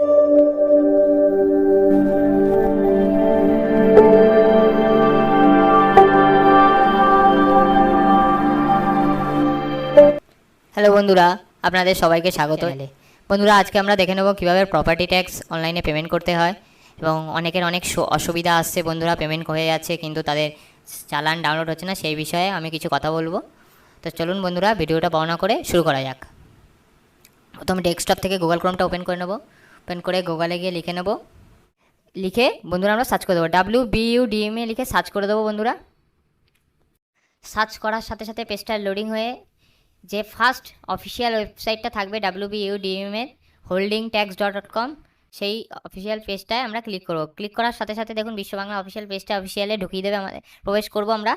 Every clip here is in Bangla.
হ্যালো বন্ধুরা। আপনাদের সবাইকে স্বাগত। বন্ধুরা আজকে আমরা দেখে নেব কীভাবে প্রপার্টি ট্যাক্স অনলাইনে পেমেন্ট করতে হয় এবং অনেকের অনেক অসুবিধা আসছে বন্ধুরা পেমেন্ট হয়ে যাচ্ছে কিন্তু তাদের চালান ডাউনলোড হচ্ছে না সেই বিষয়ে আমি কিছু কথা বলব। তো চলুন বন্ধুরা ভিডিওটা বর্ণনা করে শুরু করা যাক। প্রথমে ডেস্কটপ থেকে গুগল ক্রোমটা ওপেন করে নেব। ওপেন করে গুগলে গিয়ে লিখে নেব। লিখে বন্ধুরা আমরা সার্চ করে দেবো। ডাব্লিউ বিইউ ডিএমএ লিখে সার্চ করে দেবো বন্ধুরা। সার্চ করার সাথে সাথে পেজটা লোডিং হয়ে যে ফার্স্ট অফিসিয়াল ওয়েবসাইটটা থাকবে ডাব্লিউ ডাব্লিউবিইউডিএম এর হোল্ডিং ট্যাক্স ডট কম সেই অফিসিয়াল পেজটায় আমরা ক্লিক করব। ক্লিক করার সাথে সাথে দেখুন বিশ্ব বাংলা অফিসিয়াল পেজটা অফিসিয়ালে ঢুকিয়ে দেবে আমাদের। প্রবেশ করব আমরা।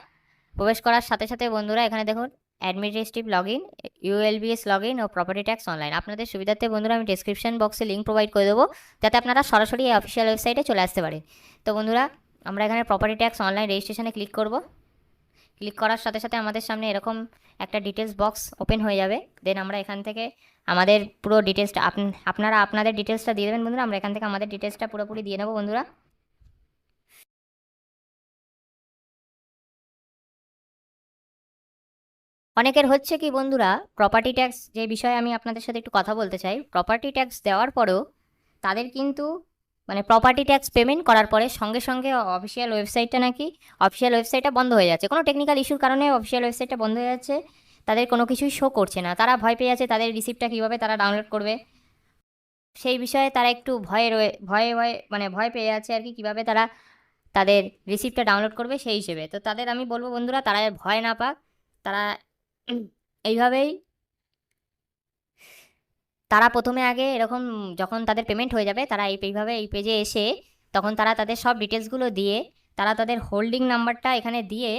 প্রবেশ করার সাথে সাথে বন্ধুরা এখানে দেখুন administrative log in ULBS log in O property tax online আপনাদের সুবিধার্থে বন্ধুরা, আমি ডিসক্রিপশন বক্সে লিঙ্ক প্রোভাইড করে দেবো, যাতে আপনারা সরাসরি এই অফিসিয়াল ওয়েবসাইটে চলে আসতে পারে তো বন্ধুরা, আমরা এখানে প্রপার্টি ট্যাক্স অনলাইন রেজিস্ট্রেশনে ক্লিক করব। ক্লিক করার সাথে সাথে আমাদের সামনে এরকম একটা ডিটেলস বক্স ওপেন হয়ে যাবে। দেন আমরা এখান থেকে আমাদের পুরো ডিটেলসটা আপনারা আপনাদের ডিটেলসটা দিয়ে দেবেন বন্ধুরা, আমরা এখান থেকে আমাদের ডিটেলসটা পুরোপুরি দিয়ে নেব বন্ধুরা। অনেকের হচ্ছে কি বন্ধুরা প্রপার্টি ট্যাক্স যে বিষয়ে আমি আপনাদের সাথে একটু কথা বলতে চাই প্রপার্টি ট্যাক্স দেওয়ার পরেও তাদের কিন্তু মানে প্রপার্টি ট্যাক্স পেমেন্ট করার পরে সঙ্গে সঙ্গে অফিসিয়াল ওয়েবসাইটটা নাকি অফিসিয়াল ওয়েবসাইটটা বন্ধ হয়ে যাচ্ছে। কোনো টেকনিক্যাল ইস্যুর কারণে অফিসিয়াল ওয়েবসাইটটা বন্ধ হয়ে যাচ্ছে, তাদের কোনো কিছুই শো করছে না। তারা ভয় পেয়ে যাচ্ছে তাদের রিসিপ্টটা কীভাবে তারা ডাউনলোড করবে। সেই বিষয়ে তারা একটু ভয়ে রয়ে, ভয়ে ভয়ে মানে ভয় পেয়ে যাচ্ছে আর কি, কীভাবে তারা তাদের রিসিপ্টটা ডাউনলোড করবে সেই হিসেবে। তো তাদের আমি বলব বন্ধুরা, তারা ভয় না পাক, তারা এইভাবেই তারা প্রথমে আগে এরকম যখন তাদের পেমেন্ট হয়ে যাবে, তারা এই এইভাবে এই পেজে এসে তখন তারা তাদের সব ডিটেলসগুলো দিয়ে, তারা তাদের হোল্ডিং নাম্বারটা এখানে দিয়ে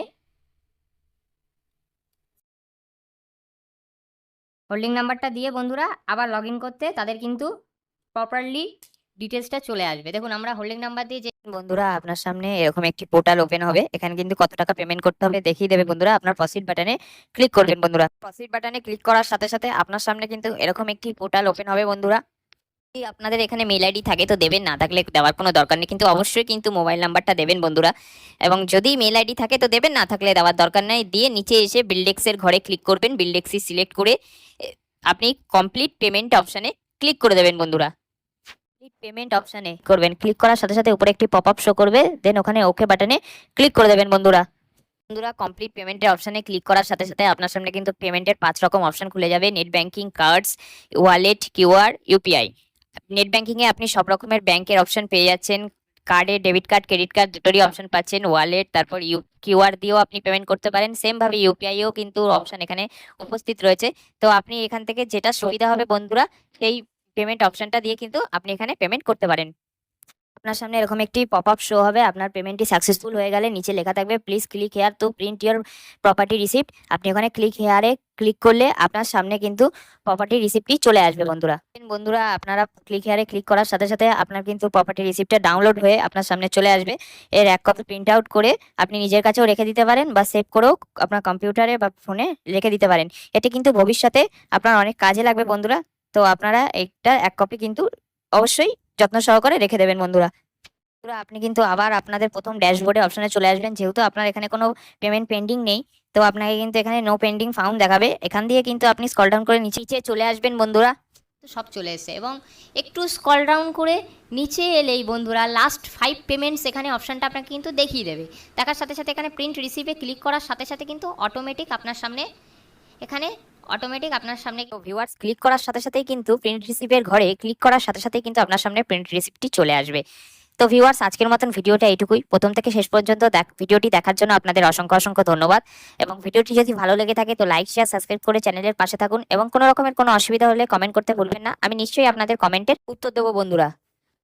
হোল্ডিং নাম্বারটা দিয়ে বন্ধুরা আবার লগ করতে তাদের কিন্তু প্রপারলি ডিটেলসটা চলে আসবে। দেখুন, আমরা হোল্ডিং নাম্বার দিয়ে যে বন্ধুরা, আপনার সামনে এরকম একটি পোর্টাল ওপেন হবে। এখানে কিন্তু কত টাকা পেমেন্ট করতে হবে দেখিয়ে দেবে বন্ধুরা। আপনার প্রসিড বাটনে ক্লিক করবেন বন্ধুরা। প্রসিড বাটনে ক্লিক করার সাথে সাথে আপনার সামনে কিন্তু এরকম একটি পোর্টাল ওপেন হবে বন্ধুরা। আপনাদের এখানে মেল আইডি থাকে তো দেবেন, না থাকলে দেওয়ার কোনো দরকার নেই। কিন্তু অবশ্যই কিন্তু মোবাইল নাম্বারটা দেবেন বন্ধুরা। এবং যদি মেল আইডি থাকে তো দেবেন, না থাকলে দেওয়ার দরকার নেই। দিয়ে নিচে এসে বিল্ডেক্সের ঘরে ক্লিক করবেন। বিল্ডেক্সি সিলেক্ট করে আপনি কমপ্লিট পেমেন্ট অপশানে ক্লিক করে দেবেন বন্ধুরা। কমপ্লিট পেমেন্ট অপশানে করবেন। ক্লিক করার সাথে সাথে উপরে একটি পপ আপ শো করবে। দেন ওখানে ওকে বাটনে ক্লিক করে দেবেন বন্ধুরা। বন্ধুরা কমপ্লিট পেমেন্টের অপশানে ক্লিক করার সাথে সাথে আপনার সামনে কিন্তু পেমেন্টের পাঁচ রকম অপশন খুলে যাবে। Net banking cards wallet QR UPI net ব্যাংকিংয়ে আপনি সব রকমের ব্যাংকের অপশন পেয়ে যাচ্ছেন। কার্ডে ডেবিট কার্ড ক্রেডিট কার্ড দুটোরই অপশন পাচ্ছেন। ওয়ালেট তারপর ইউ কিউআর দিয়েও আপনি পেমেন্ট করতে পারেন। সেম ভাবে ইউপিআইও কিন্তু অপশন এখানে উপস্থিত রয়েছে। তো আপনি এখান থেকে যেটা সুবিধা হবে বন্ধুরা, সেই পেমেন্ট অপশনটা দিয়ে কিন্তু আপনি এখানে পেমেন্ট করতে পারেন। আপনার সামনে এরকম একটি পপ আপ শো হবে, আপনার পেমেন্টটি সাকসেসফুল হয়ে গেলে নিচে লেখা থাকবে please click here to print your property receipt আপনি ওখানে ক্লিক হেয়ারে ক্লিক করলে আপনার সামনে কিন্তু প্রপার্টি রিসিপ্টটি চলে আসবে, বন্ধুরা। বন্ধুরা, আপনারা ক্লিক হেয়ারে ক্লিক করার সাথে সাথে আপনার কিন্তু প্রপার্টি রিসিপ্টটা ডাউনলোড হয়ে আপনার সামনে চলে আসবে। এর এক কপি প্রিন্ট আউট করে আপনি নিজের কাছেও রেখে দিতে পারেন বা সেভ করেও আপনার কম্পিউটারে বা ফোনে রেখে দিতে পারেন। এটি কিন্তু ভবিষ্যতে আপনার অনেক কাজে লাগবে, বন্ধুরা। তো আপনারা একটা, এক কপি কিন্তু অবশ্যই যত্ন সহকারে রেখে দেবেন বন্ধুরা। বন্ধুরা, আপনি কিন্তু আবার আপনাদের প্রথম ড্যাশবোর্ডে অপশনে চলে আসবেন। যেহেতু আপনার এখানে কোনো পেমেন্ট পেন্ডিং নেই, তো আপনাকে কিন্তু এখানে নো পেন্ডিং ফাউন্ড দেখাবে। এখান দিয়ে কিন্তু আপনি স্কল ডাউন করে নিচে নিচে চলে আসবেন বন্ধুরা। সব চলে এসেছে এবং একটু স্কল ডাউন করে নিচে এলেই বন্ধুরা লাস্ট ফাইভ পেমেন্টস এখানে অপশানটা আপনাকে কিন্তু দেখিয়ে দেবে। দেখার সাথে সাথে এখানে প্রিন্ট রিসিভে ক্লিক করার সাথে সাথে কিন্তু অটোমেটিক আপনার সামনে এখানে অটোমেটিক আপনার সামনে ভিউয়ার্স ক্লিক করার সাথে সাথেই কিন্তু প্রিন্ট রিসিভের ঘরে ক্লিক করার সাথে সাথেই কিন্তু আপনার সামনে প্রিন্ট রিসিপ্টটি চলে আসবে। তো ভিউয়ার্স আজকের মতন ভিডিওটা এইটুকুই। প্রথম থেকে শেষ পর্যন্ত দেখ ভিডিওটি দেখার জন্য আপনাদের অসংখ্য অসংখ্য ধন্যবাদ। এবং ভিডিওটি যদি ভালো লেগে থাকে তো লাইক শেয়ার সাবস্ক্রাইব করে চ্যানেলের পাশে থাকুন। এবং কোনো রকমের কোনো অসুবিধা হলে কমেন্ট করতে ভুলবেন না। আমি নিশ্চয়ই আপনাদের কমেন্টের উত্তর দেবো বন্ধুরা।